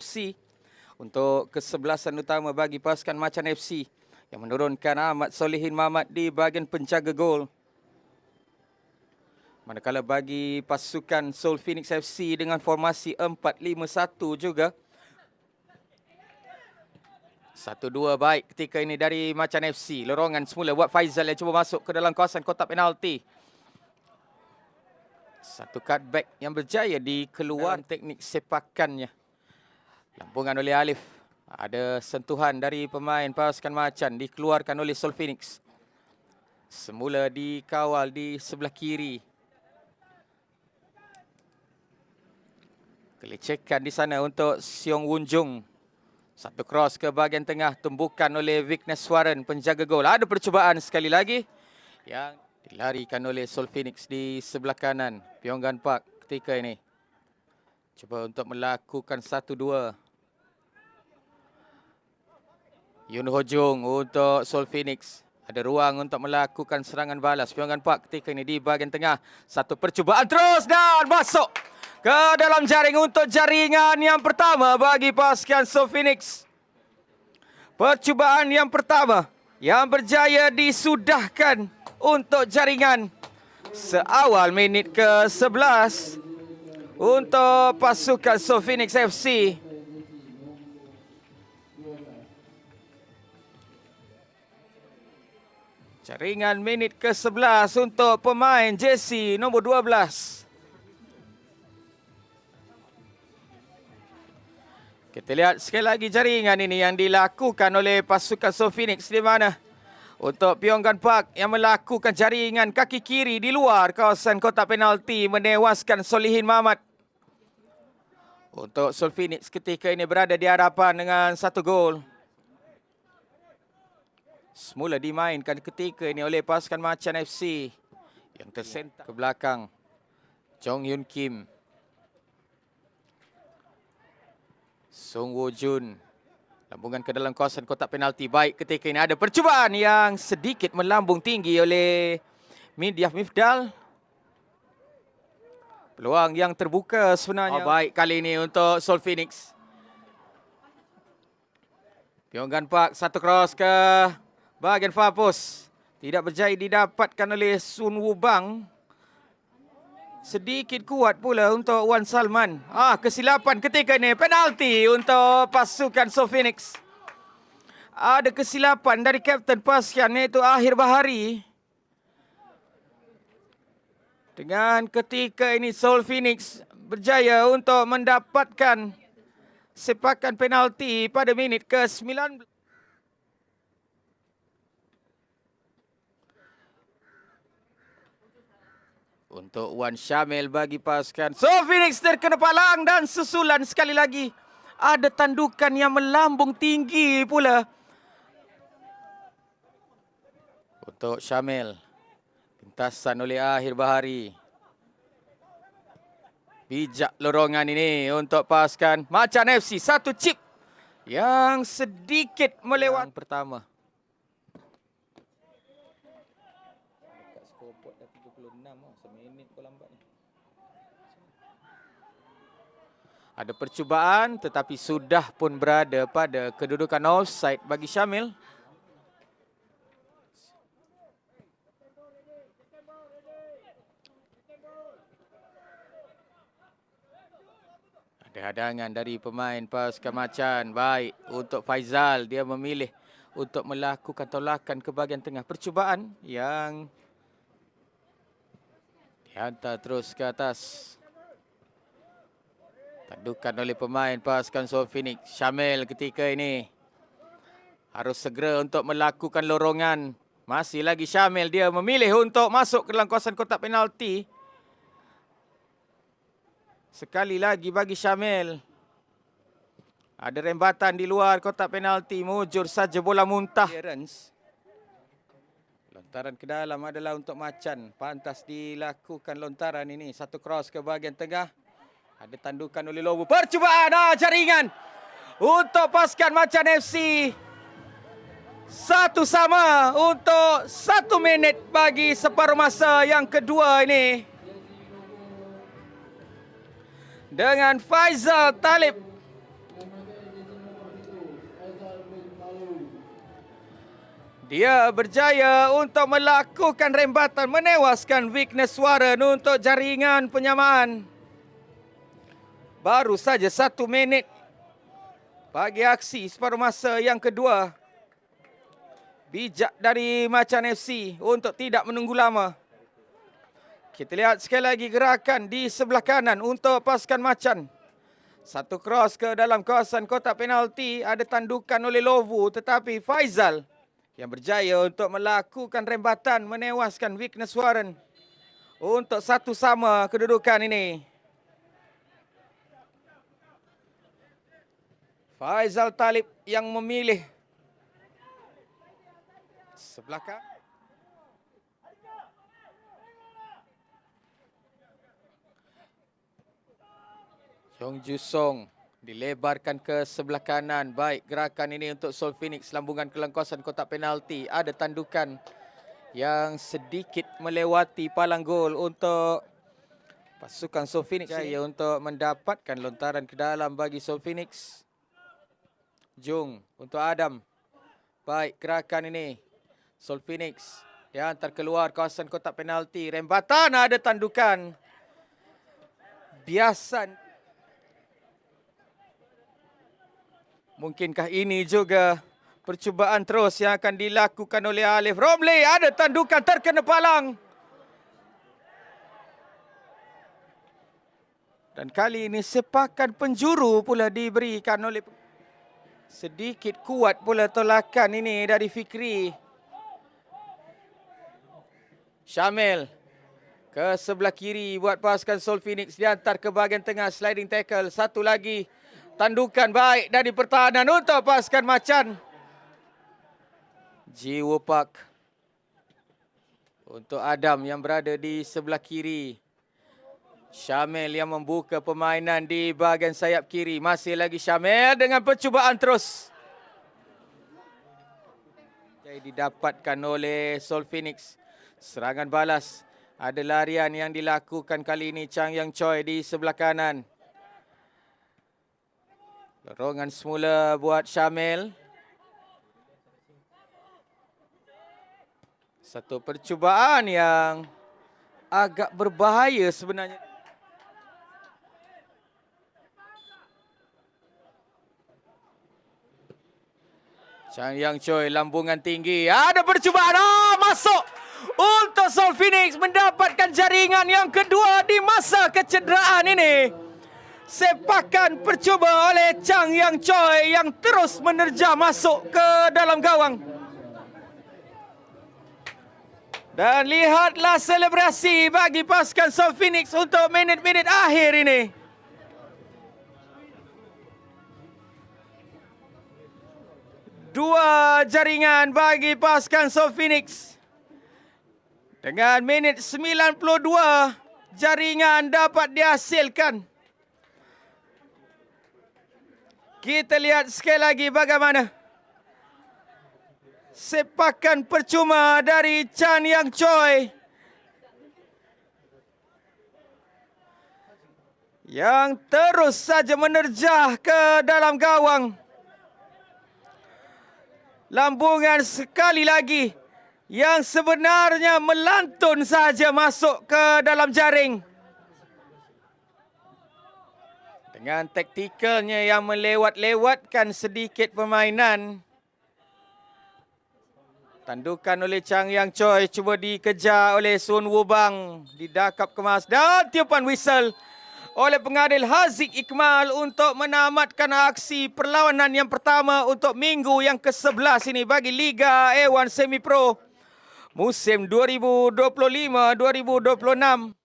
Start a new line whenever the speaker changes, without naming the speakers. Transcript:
FC untuk kesebelasan utama bagi pasukan Macan FC yang menurunkan Ahmad Solihin Mamat di bahagian penjaga gol. Manakala bagi pasukan Soul Phoenix FC dengan formasi 4-5-1 juga. Satu dua baik ketika ini dari Macan FC. Lorongan semula buat Faizal yang cuba masuk ke dalam kawasan kotak penalti. Satu cutback yang berjaya dikeluar teknik sepakannya. Lampungan oleh Alif. Ada sentuhan dari pemain pasukan Macan dikeluarkan oleh Sol Phoenix. Semula dikawal di sebelah kiri. Kelecekan di sana untuk Siong Wunjung. Satu cross ke bahagian tengah tumbukan oleh Vignes Warren penjaga gol. Ada percubaan sekali lagi yang dilarikan oleh Sol Phoenix di sebelah kanan Pyonggan Park ketika ini. Cuba untuk melakukan satu dua. Yun Ho Jung untuk Sol Phoenix. Ada ruang untuk melakukan serangan balas. Pyongan Park ketika ini di bahagian tengah. Satu percubaan terus dan masuk ke dalam jaring untuk jaringan yang pertama bagi pasukan Sol Phoenix. Percubaan yang pertama yang berjaya disudahkan untuk jaringan seawal minit ke-11 untuk pasukan Sol Phoenix FC. Jaringan minit ke-11 untuk pemain Jesse nombor 12. Kita lihat sekali lagi jaringan ini yang dilakukan oleh pasukan So Phoenix di mana untuk Pyonggan Park yang melakukan jaringan kaki kiri di luar kawasan kotak penalti menewaskan Solihin Mamat. Untuk Sol Phoenix ketika ini berada di hadapan dengan satu gol semula dimainkan ketika ini oleh pasukan Macan FC yang tersentak ke belakang. Jong Yun Kim Song Wo Jun lambungan ke dalam kawasan kotak penalti. Baik ketika ini ada percubaan yang sedikit melambung tinggi oleh Midyaf Mifdal. Peluang yang terbuka sebenarnya. Oh, baik kali ini untuk Sol Phoenix. Pyonggan Park satu cross ke Bahagian far post. Tidak berjaya didapatkan oleh Sun Wubang. Sedikit kuat pula untuk Wan Salman. Ah, kesilapan ketika ini. Penalti untuk pasukan So Phoenix. Ada kesilapan dari Kapten pasukan iaitu Akhir Bahari. Dengan ketika ini Soul Phoenix berjaya untuk mendapatkan sepakan penalti pada minit ke-19. Untuk Wan Syamil bagi pasukan. So Phoenix terkena palang dan susulan sekali lagi. Ada tandukan yang melambung tinggi pula. Untuk Syamil. Pentasan oleh Akhir Bahari. Bijak lorongan ini untuk pasukan Macan FC. Satu chip yang sedikit melewat pertama. Ada percubaan tetapi sudah pun berada pada kedudukan offside bagi Syamil. Ada hadangan dari pemain pasukan macan. Baik untuk Faizal. Dia memilih untuk melakukan tolakan ke bahagian tengah. Percubaan yang dihantar terus ke atas. Tadukan oleh pemain pasukan Soul Phoenix. Syamil ketika ini. Harus segera untuk melakukan lorongan. Masih lagi Syamil. Dia memilih untuk masuk ke dalam kawasan kotak penalti. Sekali lagi bagi Syamil. Ada rembatan di luar kotak penalti. Mujur saja bola muntah. Lontaran ke dalam adalah untuk Macan. Pantas dilakukan lontaran ini. Satu cross ke bahagian tengah. Ada tandukan oleh Lobo. Percubaan ah, jaringan untuk pasukan macan FC. Satu sama untuk satu minit bagi separuh masa yang kedua ini. Dengan Faizal Talib. Dia berjaya untuk melakukan rembatan menewaskan weakness suara untuk jaringan penyamaan. Baru saja satu minit bagi aksi separuh masa yang kedua. Bijak dari Macan FC untuk tidak menunggu lama. Kita lihat sekali lagi gerakan di sebelah kanan untuk pasukan Macan. Satu cross ke dalam kawasan kotak penalti ada tandukan oleh Lovu tetapi Faizal yang berjaya untuk melakukan rembatan menewaskan Weakness Warren untuk satu sama kedudukan ini. Faizal Talib yang memilih sebelah kanan. Yong Ju Song dilebarkan ke sebelah kanan. Baik gerakan ini untuk Sol Phoenix lambungan ke kawasan kotak penalti. Ada tandukan yang sedikit melewati palang gol untuk pasukan Sol Phoenix ya untuk mendapatkan lontaran ke dalam bagi Sol Phoenix. Jung untuk Adam. Baik gerakan ini Sol Phoenix yang terkeluar kawasan kotak penalti. Rembatan ada tandukan. Biasa Mungkinkah ini juga percubaan terus yang akan dilakukan oleh Alif Romley? Ada tandukan terkena palang. Dan kali ini sepakan penjuru pula diberikan oleh sedikit kuat pula tolakan ini dari Fikri. Syamil ke sebelah kiri buat pasukan Sol Phoenix diantar ke bahagian tengah sliding tackle. Satu lagi Tandukan baik dari pertahanan untuk pasukan Macan. Jiwo Park. Untuk Adam yang berada di sebelah kiri. Syamil yang membuka permainan di bahagian sayap kiri. Masih lagi Syamil dengan percubaan terus. Didapatkan oleh Sol Phoenix. Serangan balas. Ada larian yang dilakukan kali ini Chang Yang Choi di sebelah kanan. Lorongan semula buat Syamil. Satu percubaan yang agak berbahaya sebenarnya. Chang Yang Choi lambungan tinggi. Ada percubaan. Oh, masuk. Untuk Sol Phoenix mendapatkan jaringan yang kedua di masa kecederaan ini sepakan percuba oleh Chang Yang Choi yang terus menerja masuk ke dalam gawang. Dan lihatlah selebrasi bagi pasukan South Phoenix untuk minit-minit akhir ini. Dua jaringan bagi pasukan South Phoenix. Dengan minit 92, jaringan dapat dihasilkan. Kita lihat sekali lagi bagaimana sepakan percuma dari Chan Yang Choi yang terus saja menerjah ke dalam gawang. Lambungan sekali lagi yang sebenarnya melantun saja masuk ke dalam jaring. Dengan taktikalnya yang melewat-lewatkan sedikit permainan. Tandukan oleh Chang Yang Choi cuba dikejar oleh Sun Wubang. Didakap kemas dan tiupan whistle oleh pengadil Haziq Ikmal untuk menamatkan aksi perlawanan yang pertama untuk minggu yang ke-11 ini bagi Liga A1 Semi Pro musim 2025-2026.